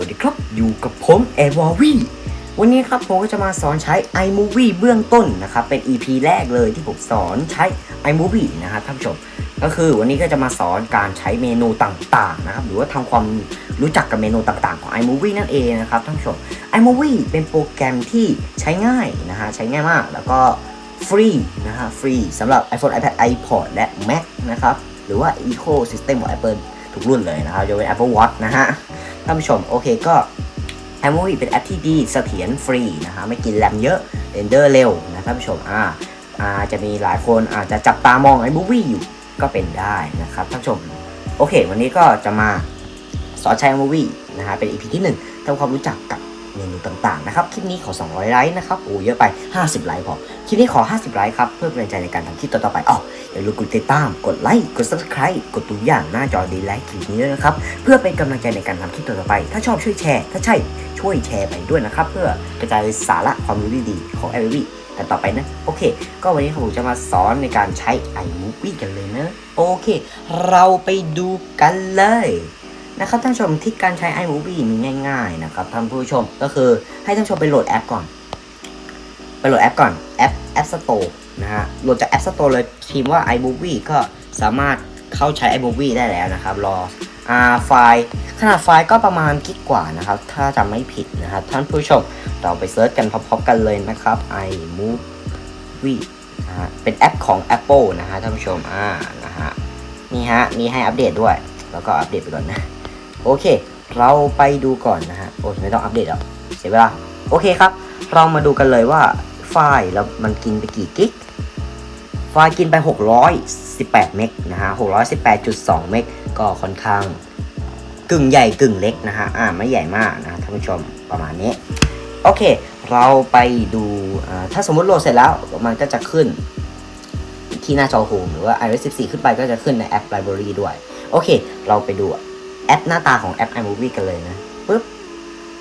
วัสดีครับ อยู่กับผมเอวอวีวันนี้ครับผมก็จะมาสอนใช้ iMovie เบื้องต้นนะครับ เป็น EP แรกเลยที่ผมสอนใช้ iMovie นะครับท่านผู้ชม ก็คือวันนี้ก็จะมาสอนการใช้เมนูต่างๆนะครับ หรือว่าทำความรู้จักกับเมนูต่างๆของ iMovie นั่นเองนะครับท่านผู้ชม iMovie เป็นโปรแกรมที่ใช้ง่ายนะฮะใช้ง่ายมาก แล้วก็ฟรีนะฮะฟรีสำหรับ iPhone iPad iPod และ Mac นะครับ หรือว่า Ecosystem ของ Apple ทุกรุ่นเลยนะครับยกเว้น Apple Watch นะฮะ ท่านผู้ชม โอเคก็ iMovie เป็นแอปที่ดีเสถียรฟรีนะฮะไม่กินแรมเยอะเรนเดอร์เร็วนะท่านผู้ชมอ่าอาจะมีหลายคนอาจจะจับตามอง iMovie อยู่ก็เป็นได้นะครับท่านผู้ชม โอเค วันนี้ก็จะมาสอนใช้ iMovie นะฮะเป็น EP ที่ 1ทำความรู้จักกับ เมนูต่างๆนะครับ คลิปนี้ขอ 200 ไลค์นะครับ โอ้เยอะไป 50 ไลค์พอ คลิปนี้ขอ 50 ไลค์ครับ เพื่อเป็นกำลังใจในการทำคลิปต่อๆไปอ๋ออย่าลืมกดติดตาม กดไลค์ กด subscribe กดตัวอย่างหน้าจอดีไลค์คลิปนี้ด้วยนะครับ เพื่อเป็นกำลังใจในการทำคลิปต่อๆไป ถ้าชอบช่วยแชร์ ถ้าใช่ช่วยแชร์ไปด้วยนะครับ เพื่อกระจายสาระความรู้ดีๆของ i v กันต่อไปนะ โอเค ก็วันนี้ผมจะมาสอนในการใช้ iMovie กันเลยนะ โอเค เราไปดูกันเลย นะครับท่านผู้ชมที่การใช้ iMovie มีง่ายๆนะครับท่านผู้ชมก็คือให้ท่านผู้ชมไปโหลดแอปก่อน ไปโหลดแอปก่อนแอป App Store นะฮะโหลดจาก App Store เลยพิมพ์ว่า iMovie ก็สามารถเข้าใช้ iMovie ได้แล้วนะครับ รออ่าไฟล์ขนาดไฟล์ก็ประมาณกิกกว่านะครับ ถ้าจำไม่ผิดนะครับท่านผู้ชมเราไปเซิร์ชกันพร้อมๆกันเลยนะครับ iMovie นะฮะเป็นแอปของ Apple นะฮะท่านผู้ชมอ่านะฮะนี่ฮะมีให้อัปเดตด้วย แล้วก็อัปเดตไปก่อนนะ โอเค เราไปดูก่อนนะฮะ โอ้ไม่ต้องอัปเดตหรอกเสียเวลา โอเคครับ เรามาดูกันเลยว่าไฟล์แล้วมันกินไปกี่กิก ไฟล์กินไป 618 เมกนะฮะ 618.2 เมก ก็ค่อนข้างกึ่งใหญ่กึ่งเล็กนะฮะ อ่าไม่ใหญ่มากนะท่านผู้ชมประมาณนี้ โอเค เราไปดูถ้าสมมติโหลดเสร็จแล้วมันก็จะขึ้นที่หน้าจอโฮมหรือว่า iOS 14 ขึ้นไปก็จะขึ้นในแอป Library ด้วย โอเค เราไปดู แอปหน้าตาของแอป iMovie กันเลยนะปึ๊บ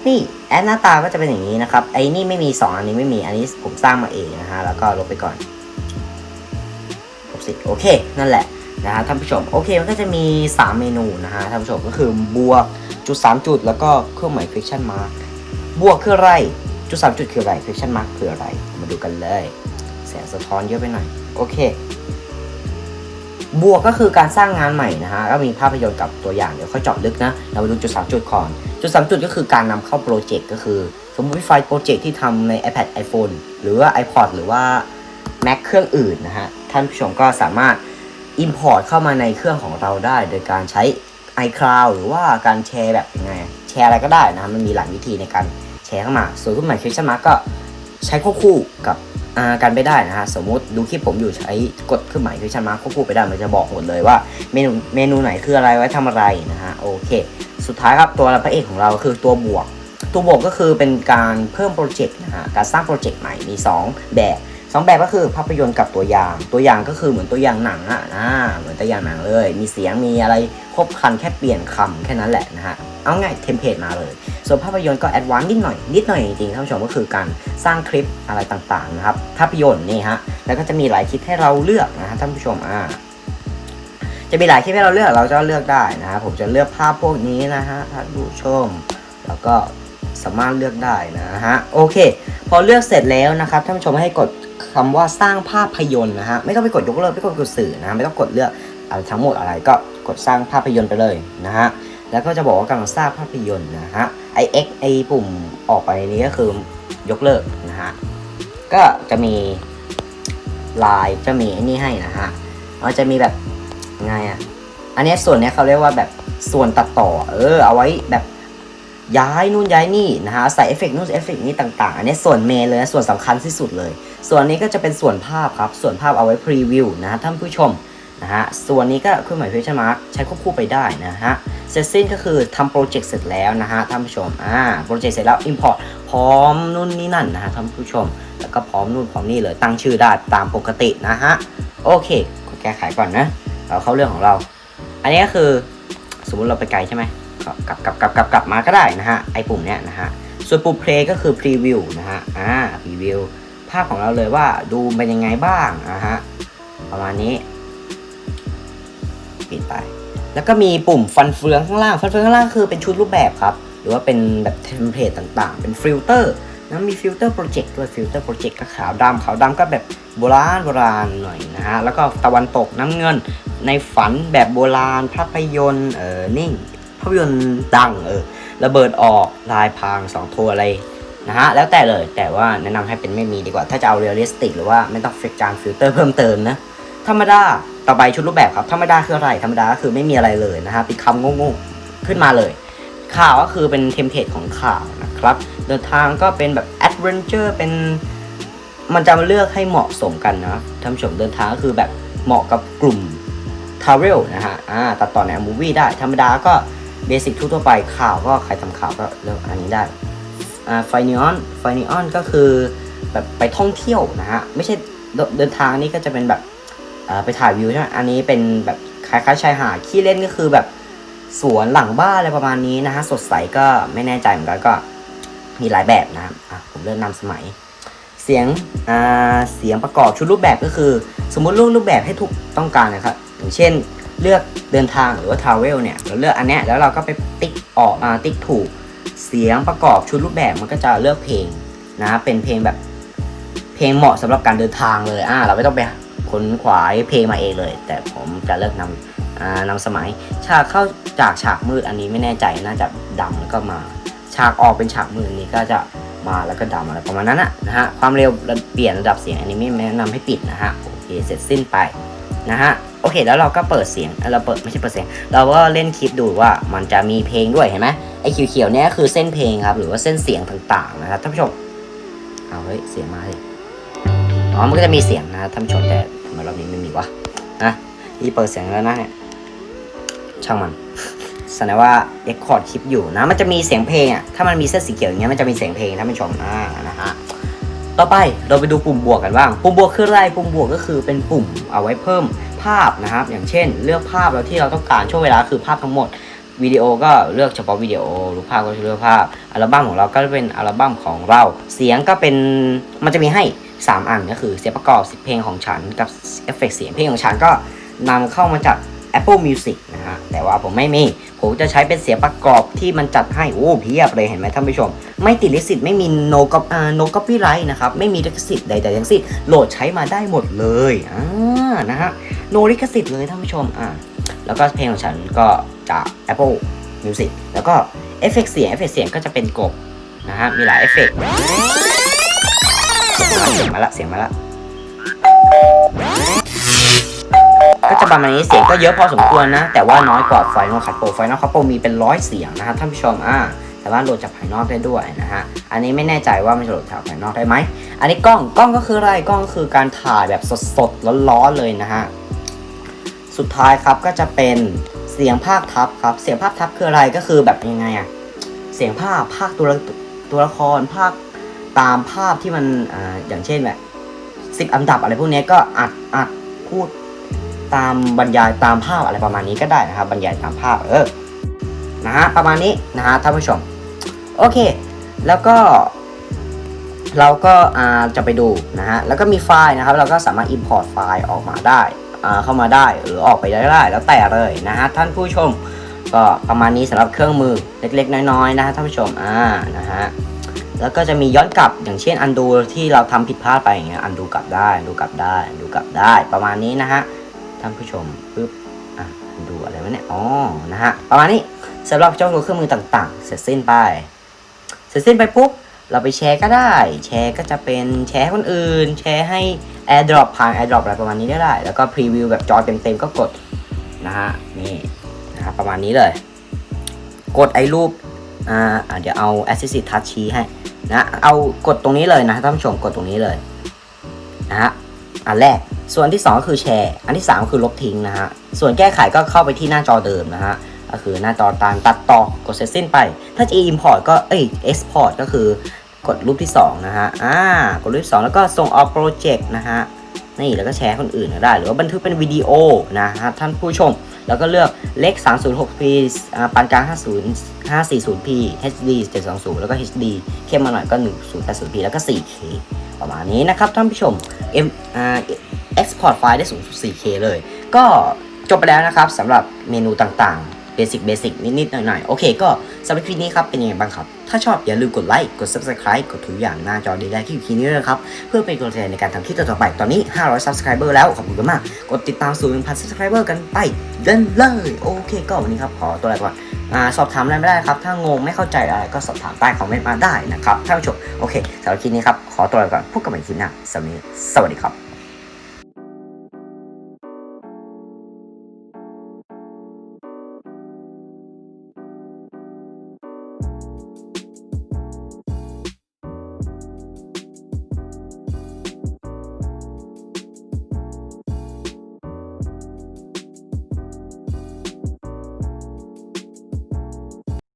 นี่แอปหน้าตาก็จะเป็นอย่างนี้นะครับไอ้นี่ไม่มี 2 อันนี้ไม่มีอันนี้ผมสร้างมาเองนะฮะแล้วก็ลบไปก่อนลบสิโอเค นั่นแหละนะฮะท่านผู้ชมโอเคมันก็จะมี 3 เมนูนะฮะท่านผู้ชมก็คือบวกจุด 3 จุด แล้วก็เครื่องหมาย question mark บวกคืออะไรจุด 3 จุดคืออะไร question mark คืออะไร มาดูกันเลย แสงสะท้อนเยอะไปหน่อย โอเค บวกก็คือการสร้างงานใหม่นะฮะก็มีภาพยนตร์กับตัวอย่างเดี๋ยวค่อยเจาะลึกนะ เราไปดูจุด 3 จุดก่อน จุด 3 จุดก็คือการนำเข้าโปรเจกต์ก็คือ สมมติไฟล์โปรเจกต์ที่ทำใน iPad iPhone หรือว่า iPod หรือว่า Mac เครื่องอื่นนะฮะ ท่านผู้ชมก็สามารถ Import เข้ามาในเครื่องของเราได้ โดยการใช้ iCloud หรือว่าการแชร์แบบยังไง แชร์อะไรก็ได้นะมันมีหลายวิธีในการแชร์เข้ามา ส่วนเครื่องหมาย question mark ก็ใช้ควบคู่กับ กันไปได้นะฮะสมมุติดูคลิปผมอยู่ใช้กดเครื่องหมาย question mark ควบคู่ไปได้มันจะบอกหมดเลยว่าเมนูเมนูไหนคืออะไรไว้ทำอะไรนะฮะโอเค สุดท้ายครับตัวพระเอกของเราคือตัวบวก ตัวบวกก็คือเป็นการเพิ่มโปรเจกต์นะฮะการสร้างโปรเจกต์ใหม่มี 2 แบบสองแบบก็คือภาพยนตร์กับตัวอย่าง ตัวอย่างก็คือเหมือนตัวอย่างหนังอะนะเหมือนตัวอย่างหนังเลย มีเสียงมีอะไรครบครันแค่เปลี่ยนคำแค่นั้นแหละนะฮะเอาง่ายเทมเพลตมาเลย ส่วนภาพยนตร์ก็แอดวานซ์นิดหน่อยนิดหน่อยจริงๆท่านผู้ชมก็คือการสร้างคลิปอะไรต่างๆนะครับภาพยนตร์นี่ฮะแล้วก็จะมีหลายคลิปให้เราเลือกนะฮะท่านผู้ชมอ่าจะมีหลายคลิปให้เราเลือกเราจะเลือกได้นะฮะผมจะเลือกภาพพวกนี้นะฮะท่านผู้ชม แล้วก็สามารถเลือกได้นะฮะโอเค พอเลือกเสร็จแล้วนะครับท่านผู้ชมให้กดคำว่าสร้างภาพยนตร์นะฮะไม่ต้องไปกดยกเลิกไม่ต้องกดสื่อนะฮะไม่ต้องกดเลือกอะไรทั้งหมดอะไรก็กดสร้างภาพยนตร์ไปเลยนะฮะ แล้วก็จะบอกว่ากำลังสร้างภาพยนตร์นะฮะไอ X ไอปุ่มออกไปนี้ก็คือยกเลิกนะฮะก็จะมีลายจะมีไอ้นี่ให้นะฮะมันจะมีแบบไงอะอันนี้ส่วนนี้เขาเรียกว่าแบบส่วนตัดต่อ เออ เอาไว้แบบย้ายนู่นย้ายนี่นะฮะใส่เอฟเฟกต์นู่นเอฟเฟกต์นี่ต่างๆ อันนี้ส่วนเมนเลยส่วนสำคัญที่สุดเลย ส่วนนี้ก็จะเป็นส่วนภาพครับ ส่วนภาพเอาไว้พรีวิวนะฮะท่านผู้ชม นะฮะ ส่วนนี้ก็เครื่องหมาย question mark ใช้ควบคู่ไปได้นะฮะ เสร็จสิ้นก็คือทำโปรเจกต์เสร็จแล้วนะฮะท่านผู้ชม อ่า โปรเจกต์เสร็จแล้ว import พร้อมนู่นนี่นั่นนะฮะท่านผู้ชม แล้วก็พร้อมนู่นพร้อมนี่เลย ตั้งชื่อได้ตามปกตินะฮะ โอเคก็แก้ไขก่อนนะ เราเข้าเรื่องของเรา อันนี้ก็คือสมมุติเราไปไกลใช่ไหมก็กลับกลับกลับกลับกลับมาก็ได้นะฮะ ไอปุ่มเนี้ยนะฮะ ส่วนปุ่ม play ก็คือ preview นะฮะ อ่า preview ภาพของเราเลยว่าดูเป็นยังไงบ้างนะฮะ ประมาณนี้ ปิดไป แล้วก็มีปุ่มฟันเฟืองข้างล่าง ฟันเฟืองข้างล่างคือเป็นชุดรูปแบบครับ หรือว่าเป็นแบบเทมเพลตต่างๆ เป็นฟิลเตอร์นะมีฟิลเตอร์โปรเจกต์ด้วยฟิลเตอร์โปรเจกต์ก็ขาวดำขาวดำก็แบบโบราณโบราณหน่อยนะฮะ แล้วก็ตะวันตกน้ำเงิน ในฝันแบบโบราณ ภาพยนตร์เออนิ่งภาพยนตร์ดังเออระเบิดออกลายพรางสองโทอะไรนะฮะแล้วแต่เลยแต่ว่าแนะนำให้เป็นไม่มีดีกว่า ถ้าจะเอาเรียลลิสติกหรือว่าไม่ต้องเฟกจานฟิลเตอร์เพิ่มเติมนะธรรมดา ต่อไปชุดรูปแบบครับธรรมดาคืออะไรธรรมดาก็คือไม่มีอะไรเลยนะฮะปิดคำโง่ๆขึ้นมาเลย ข่าวก็คือเป็นเทมเพลตของข่าวนะครับเดินทางก็เป็นแบบแอดเวนเจอร์เป็นมันจะมาเลือกให้เหมาะสมกันนะท่านผู้ชมเดินทางก็คือแบบเหมาะกับกลุ่มทราเวลนะฮะอ่าตัดต่อในมูวี่ได้ ธรรมดาก็เบสิกทั่วไปข่าวก็ใครทำข่าวก็เลือกอันนี้ได้อ่าไฟนิออนไฟนิออนก็คือแบบไปท่องเที่ยวนะฮะไม่ใช่เดินทางนี่ก็จะเป็นแบบ ไปถ่ายวิวใช่ไหมอันนี้เป็นแบบคล้ายๆชายหาดขี้เล่นก็คือแบบสวนหลังบ้านอะไรประมาณนี้นะฮะสดใสก็ไม่แน่ใจเหมือนกันก็มีหลายแบบนะครับผมเลือกนำสมัย เสียงเสียงประกอบชุดรูปแบบก็คือ สมมุติเลือกรูปแบบให้ถูกต้องการนะครับอย่างเช่นเลือกเดินทางหรือว่าทราเวลเนี่ยเราเลือกอันเนี้ยแล้วเราก็ไปติ๊กออกมาติ๊กถูก เสียงประกอบชุดรูปแบบมันก็จะเลือกเพลงนะเป็นเพลงแบบเพลงเหมาะสำหรับการเดินทางเลยอ่าเราไม่ต้องไป ค้นขวายเพลงมาเองเลย แต่ผมจะเลือกนำนำสมัย ฉากเข้าจากฉากมืดอันนี้ไม่แน่ใจน่าจะดำแล้วก็มา ฉากออกเป็นฉากมืดนี้ก็จะมาแล้วก็ดำอะไรประมาณนั้นนะนะฮะความเร็วเปลี่ยนระดับเสียงอันนี้ไม่แนะนำให้ปิดนะฮะโอเคเสร็จสิ้นไปนะฮะโอเคแล้วเราก็เปิดเสียงเอ้ยเราเปิดไม่ใช่เปิดเสียง เราก็เล่นคลิปดูว่ามันจะมีเพลงด้วยเห็นไหมไอ้เขียวๆเนี่ยคือเส้นเพลงครับหรือว่าเส้นเสียงต่างๆนะครับท่านผู้ชมเอาเฮ้ยเสียงมาเลยอ๋อมันก็จะมีเสียงนะท่านผู้ชมแต่ ทำไมรอบนี้ไม่มีวะนะนี่เปิดเสียงแล้วนะเนี่ยช่างมันแสดงว่าเอ็กคอร์ดคลิปอยู่นะ มันจะมีเสียงเพลงอะ ถ้ามันมีเส้นสีเขียวอย่างเงี้ย มันจะมีเสียงเพลงท่านผู้ชมอ่านะฮะ ต่อไปเราไปดูปุ่มบวกกันบ้าง ปุ่มบวกคืออะไร ปุ่มบวกก็คือเป็นปุ่มเอาไว้เพิ่มภาพนะครับ อย่างเช่น เลือกภาพเราที่เราต้องการช่วงเวลาคือภาพทั้งหมด วิดีโอก็เลือกเฉพาะวิดีโอ รูปภาพก็เลือกภาพ อัลบั้มของเราก็เป็นอัลบั้มของเรา เสียงก็เป็น มันจะมีให้ 3 อันก็คือเสียงประกอบเพลงของฉันกับเอฟเฟกเสียงเพลงของฉันก็นำเข้ามาจาก Apple Music นะฮะ แต่ว่าผมไม่มี ผมจะใช้เป็นเสียงประกอบที่มันจัดให้ โอ้เพียบเลยเห็นไหมท่านผู้ชม ไม่ติดลิขสิทธิ์ไม่มี no cop อ่า no copyright นะครับ ไม่มีลิขสิทธิ์ใดๆทั้งสิ้นโหลดใช้มาได้หมดเลยอ่านะฮะ no ลิขสิทธิ์เลยท่านผู้ชมอ่าแล้วก็เพลงของฉันก็จาก Apple Music แล้วก็เอฟเฟกเสียงเอฟเฟกเสียงก็จะเป็นกบนะฮะมีหลายเอฟเฟก เสียงมาละเสียงมาละก็จะประมาณนี้เสียงก็เยอะพอสมควรนะ แต่ว่าน้อยกว่า Final Cut Pro Final Cut Pro มีเป็นร้อยเสียงนะฮะท่านผู้ชมอ่าสามารถโหลดจากภายนอกได้ด้วยนะฮะ อันนี้ไม่แน่ใจว่ามันจะโหลดจากภายนอกได้ไหม อันนี้กล้องกล้องก็คืออะไรกล้องคือการถ่ายแบบสดๆร้อนๆเลยนะฮะ สุดท้ายครับก็จะเป็นเสียงภาคทับครับ เสียงภาคทับคืออะไรก็คือแบบยังไงอะเสียงภาคภาคตัวตัวละครภาค ตามภาพที่มันอ่าอย่างเช่นแบบสิบอันดับอะไรพวกนี้ก็อัดอัดพูดตามบรรยายตามภาพอะไรประมาณนี้ก็ได้นะครับ บรรยายตามภาพเออนะฮะประมาณนี้นะฮะท่านผู้ชมโอเค แล้วก็ เราก็จะไปดูนะฮะแล้วก็มีไฟล์นะครับ เราก็สามารถ import ไฟล์ออกมาได้เข้ามาได้หรือออกไปได้ได้แล้วแต่เลยนะฮะท่านผู้ชม ก็ประมาณนี้สำหรับเครื่องมือเล็กๆ น้อยๆนะฮะท่านผู้ชมอ่านะฮะ แล้วก็จะมีย้อนกลับอย่างเช่น undo ที่เราทำผิดพลาดไปอย่างเงี้ย undo กลับได้ undo กลับได้ undo กลับได้ ประมาณนี้นะฮะท่านผู้ชมปึ๊บอะ undo อะไรวะเนี่ยอ๋อนะฮะประมาณนี้สำหรับเจ้าตัวเครื่องมือต่างๆ เสร็จสิ้นไป เสร็จสิ้นไปปุ๊บเราไปแชร์ก็ได้ แชร์ก็จะเป็นแชร์คนอื่น แชร์ให้ AirDrop ผ่าน AirDrop อะไรประมาณนี้ได้ แล้วก็พรีวิวแบบจอเต็มๆก็กดนะฮะนี่นะฮะประมาณนี้เลย กดไอ้รูปอ่าเดี๋ยวเอา Assistive Touch ชี้ให้ นะเอากดตรงนี้เลยนะท่านผู้ชมกดตรงนี้เลยนะฮะอันแรกส่วนที่ 2 ก็คือแชร์ อันที่3ก็คือลบทิ้งนะฮะส่วนแก้ไขก็เข้าไปที่หน้าจอเดิมนะฮะก็คือหน้าจอตามตัดต่อกดเสร็จสิ้นไป ถ้าจะ import ก็เอ้ย export ก็คือกดรูปที่ 2 นะฮะอ่ากดรูปที่2แล้วก็ส่งออกโปรเจกต์นะฮะนี่แล้วก็แชร์คนอื่นก็ได้ หรือว่าบันทึกเป็นวิดีโอนะฮะท่านผู้ชม แล้วก็เลือกเล็ก 306p อ่าปานกลาง 50 540p HD 720 แล้วก็ HD เข้มมาหน่อยก็ 1080p แล้วก็ 4k ประมาณนี้นะครับท่านผู้ชม M อ่า export ไฟล์ได้สูงสุด 4k เลย ก็จบไปแล้วนะครับสำหรับเมนูต่างๆ เบสิกเบสิกนิดๆหน่อยๆ โอเคก็สำหรับคลิปนี้ครับ เป็นยังไงบ้างครับ ถ้าชอบอย่าลืมกดไลค์ กด subscribe กดทุกอย่างหน้าจอดีได้ที่อยู่ที่นี้ด้วยนะครับ เพื่อเป็นกำลังใจในการทำคลิปต่อไป ตอนนี้ 500 subscriber แล้ว ขอบคุณมาก กดติดตามสู่1,000 subscriber กันไปเล่นเลย โอเค ก็วันนี้ครับ ขอตัวลาก่อนอ่าสอบถามอะไรไม่ได้ครับ ถ้างงไม่เข้าใจอะไรก็สอบถามใต้คอมเมนต์มาได้นะครับท่านผู้ชมโอเคสำหรับคลิปนี้ครับขอตัวลาก่อนพบกันใหม่คลิปหน้าสวัสดีครับ